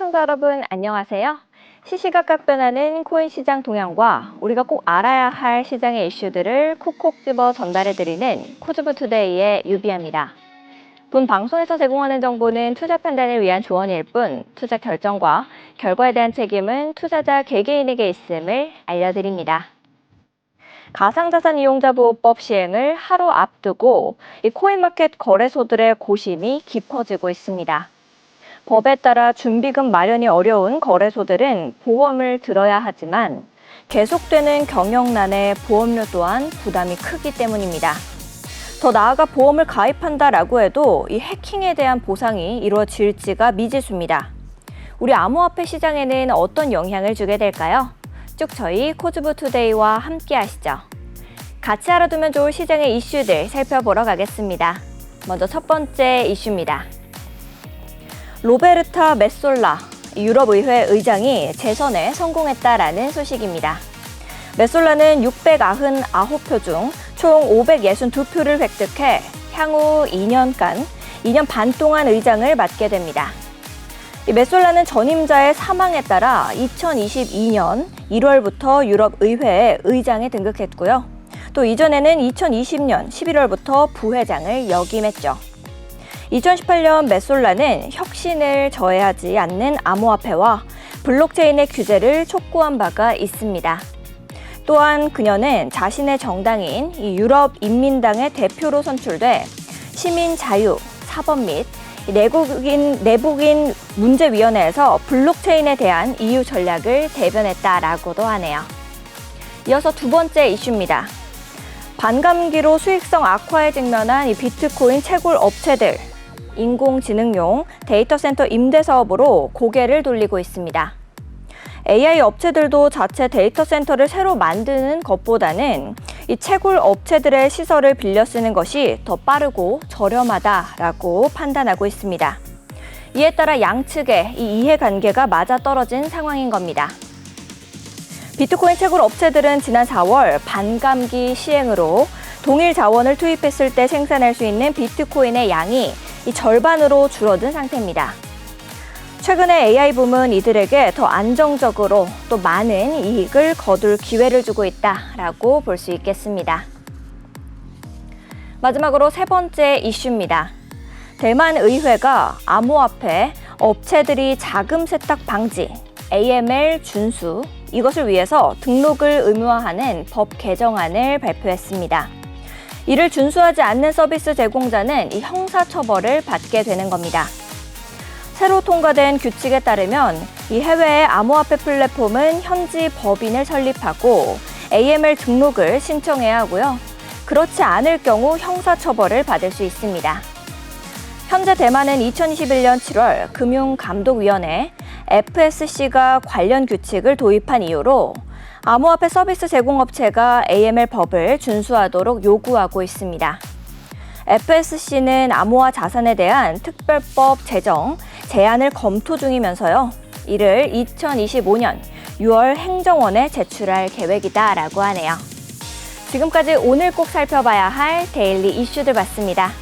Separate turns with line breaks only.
시청자 여러분 안녕하세요. 시시각각 변하는 코인 시장 동향과 우리가 꼭 알아야 할 시장의 이슈들을 콕콕 집어 전달해 드리는 코즈브 투데이의 유비입니다. 본 방송에서 제공하는 정보는 투자 판단을 위한 조언일 뿐 투자 결정과 결과에 대한 책임은 투자자 개개인에게 있음을 알려드립니다. 가상자산 이용자 보호법 시행을 하루 앞두고 이 코인마켓 거래소들의 고심이 깊어지고 있습니다. 법에 따라 준비금 마련이 어려운 거래소들은 보험을 들어야 하지만 계속되는 경영난에 보험료 또한 부담이 크기 때문입니다. 더 나아가 보험을 가입한다라고 해도 이 해킹에 대한 보상이 이루어질지가 미지수입니다. 우리 암호화폐 시장에는 어떤 영향을 주게 될까요? 쭉 저희 코즈브 투데이와 함께 하시죠. 같이 알아두면 좋을 시장의 이슈들 살펴보러 가겠습니다. 먼저 첫 번째 이슈입니다. 로베르타 메솔라 유럽의회 의장이 재선에 성공했다라는 소식입니다. 메솔라는 699표 중 총 562표를 획득해 향후 2년간, 2년 반 동안 의장을 맡게 됩니다. 이 메솔라는 전임자의 사망에 따라 2022년 1월부터 유럽 의회에 의장에 등극했고요. 또 이전에는 2020년 11월부터 부회장을 역임했죠. 2018년 메솔라는 혁신을 저해하지 않는 암호화폐와 블록체인의 규제를 촉구한 바가 있습니다. 또한 그녀는 자신의 정당인 이 유럽 인민당의 대표로 선출돼 시민 자유, 사법 및 내국인 내국인 문제위원회에서 블록체인에 대한 EU 전략을 대변했다라고도 하네요. 이어서 두 번째 이슈입니다. 반감기로 수익성 악화에 직면한 이 비트코인 채굴 업체들 인공지능용 데이터 센터 임대 사업으로 고개를 돌리고 있습니다. AI 업체들도 자체 데이터 센터를 새로 만드는 것보다는 이 채굴 업체들의 시설을 빌려 쓰는 것이 더 빠르고 저렴하다라고 판단하고 있습니다. 이에 따라 양측의 이 이해관계가 맞아떨어진 상황인 겁니다. 비트코인 채굴 업체들은 지난 4월 반감기 시행으로 동일 자원을 투입했을 때 생산할 수 있는 비트코인의 양이 이 절반으로 줄어든 상태입니다. 최근에 AI 붐은 이들에게 더 안정적으로 또 많은 이익을 거둘 기회를 주고 있다라고 볼 수 있겠습니다. 마지막으로 세 번째 이슈입니다. 대만 의회가 암호화폐 업체들이 자금 세탁 방지, AML 준수, 이것을 위해서 등록을 의무화하는 법 개정안을 발표했습니다. 이를 준수하지 않는 서비스 제공자는 이 형사처벌을 받게 되는 겁니다. 새로 통과된 규칙에 따르면 이 해외의 암호화폐 플랫폼은 현지 법인을 설립하고 AML 등록을 신청해야 하고요. 그렇지 않을 경우 형사처벌을 받을 수 있습니다. 현재 대만은 2021년 7월 금융감독위원회 FSC가 관련 규칙을 도입한 이후로 암호화폐 서비스 제공업체가 AML 법을 준수하도록 요구하고 있습니다. FSC는 암호화 자산에 대한 특별법 제정, 제안을 검토 중이면서요. 이를 2025년 6월 행정원에 제출할 계획이다라고 하네요. 지금까지 오늘 꼭 살펴봐야 할 데일리 이슈들 봤습니다.